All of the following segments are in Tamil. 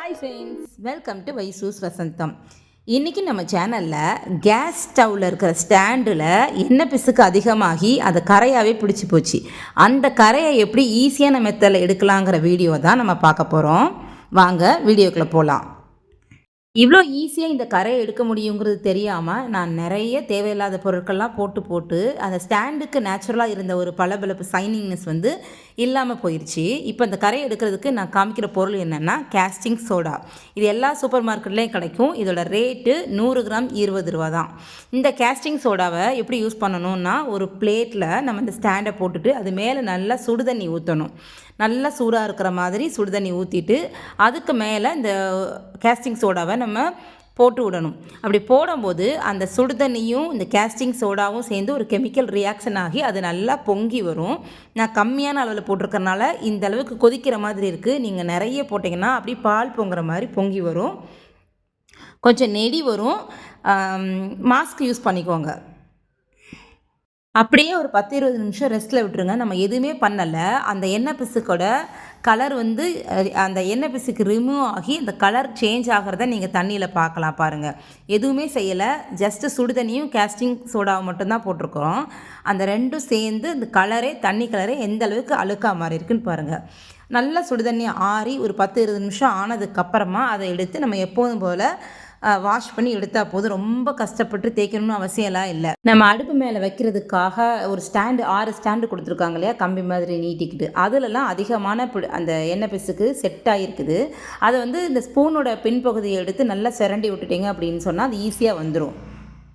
Hi friends welcome to Vaishu's Vasantham இன்றைக்கி நம்ம சேனலில் கேஸ் ஸ்டவ்வில் இருக்கிற ஸ்டாண்டில் எண்ணெய் பிசுக்கு அதிகமாகி அது கரையாகவே பிடிச்சி போச்சு. அந்த கரையை எப்படி ஈஸியான மெத்தடில் எடுக்கலாங்கிற வீடியோ தான் நம்ம பார்க்க போகிறோம் வாங்க வீடியோக்குள்ளே போகலாம் இவ்வளோ ஈஸியாக இந்த கரையை எடுக்க முடியுங்கிறது தெரியாமல் நான் நிறைய தேவையில்லாத பொருட்கள்லாம் போட்டு போட்டு அந்த ஸ்டாண்டுக்கு நேச்சுரலாக இருந்த ஒரு பளபளப்பு சைனிங்னஸ் வந்து இல்லாமல் போயிடுச்சு இப்போ இந்த கரையை எடுக்கிறதுக்கு நான் காமிக்கிற பொருள் என்னென்னா கேஸ்டிங் சோடா இது எல்லா சூப்பர் மார்க்கெட்லேயும் கிடைக்கும். இதோட ரேட்டு நூறு கிராம் இருபது ரூபா தான். இந்த கேஸ்டிங் சோடாவை எப்படி யூஸ் பண்ணணும்னா ஒரு பிளேட்டில் நம்ம இந்த ஸ்டாண்டை போட்டுட்டு அது மேலே நல்லா சுடு தண்ணி ஊற்றணும் நல்லா சூடாக இருக்கிற மாதிரி சுடு தண்ணி ஊற்றிட்டு அதுக்கு மேலே இந்த கேஸ்டிங் சோடாவை நம்ம போட்டு விடணும். அப்படி போடும்போது அந்த சுடு தண்ணியும் இந்த கேஸ்டிங் சோடாவும் சேர்ந்து ஒரு கெமிக்கல் ரியாக்ஷன் ஆகி அது நல்லா பொங்கி வரும். நான் கம்மியான அளவில் போட்டிருக்கறனால இந்த அளவுக்கு கொதிக்கிற மாதிரி இருக்குது நீங்கள் நிறைய போட்டிங்கன்னா அப்படி பால் பொங்குற மாதிரி பொங்கி வரும். கொஞ்சம் நெடி வரும். மாஸ்க் யூஸ் பண்ணிக்கோங்க. அப்படியே ஒரு பத்து இருபது நிமிஷம் ரெஸ்ட்டில் விட்டுருங்க. நம்ம எதுவுமே பண்ணலை. அந்த எண்ணெய் பிசுக்கோட கலர் வந்து அந்த எண்ணெய் பிசுக்கு ரிமூவ் ஆகி அந்த கலர் சேஞ்ச் ஆகிறத நீங்கள் தண்ணியில் பார்க்கலாம் பாருங்கள் எதுவுமே செய்யலை. ஜஸ்ட்டு சுடு தண்ணியும் கேஸ்டிங் சோடாவை மட்டும்தான் போட்டிருக்கிறோம். அந்த ரெண்டும் சேர்ந்து அந்த கலரே தண்ணி கலரே எந்த அளவுக்கு அழுக்கா மாறி இருக்குன்னு பாருங்கள் நல்லா சுடு தண்ணி ஆறி ஒரு பத்து இருபது நிமிஷம் ஆனதுக்கப்புறமா அதை எடுத்து நம்ம எப்போதும் போல் வாஷ் பண்ணி எடுத்தால் போதும். ரொம்ப கஷ்டப்பட்டு தேய்க்கணும்னு அவசியம்லாம் இல்லை. நம்ம அடுப்பு மேலே வைக்கிறதுக்காக ஒரு ஸ்டாண்டு ஆறு ஸ்டாண்டு கொடுத்துருக்காங்க இல்லையா? கம்பி மாதிரி நீட்டிக்கிட்டு. அதிலலாம் அதிகமான அந்த எண்ணெய் பிசுக்கு செட் ஆகிருக்குது அதை வந்து இந்த ஸ்பூனோட பின்பகுதியை எடுத்து நல்லா சிரண்டி விட்டுட்டீங்க அப்படின்னு சொன்னால் அது ஈஸியாக வந்துடும்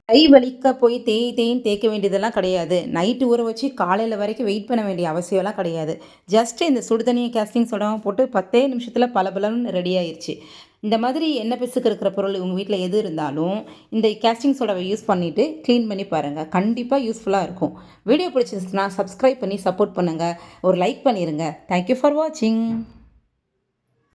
கை வலிக்க போய் தேய் தேயின்னு தேய்க்க வேண்டியதெல்லாம் கிடையாது. நைட்டு ஊற வச்சு காலையில் வரைக்கும் வெயிட் பண்ண வேண்டிய அவசியம்லாம் கிடையாது. ஜஸ்ட் இந்த சுடு தண்ணியை கேஸ்டிங் சோடாவும் போட்டு பத்தே நிமிஷத்தில் பளபளன்னு ரெடி ஆயிடுச்சு இந்த மாதிரி எண்ணெய் பிசுக்கு இருக்கிற பொருள் உங்கள் வீட்டில் எது இருந்தாலும் இந்த கேஸ்டிங் சோடாவை யூஸ் பண்ணிவிட்டு க்ளீன் பண்ணி பாருங்கள் கண்டிப்பாக யூஸ்ஃபுல்லாக இருக்கும். வீடியோ பிடிச்சிருந்துச்சுன்னா சப்ஸ்கிரைப் பண்ணி சப்போர்ட் பண்ணுங்கள் ஒரு லைக் பண்ணிடுங்க தேங்க்யூ ஃபார் வாட்சிங்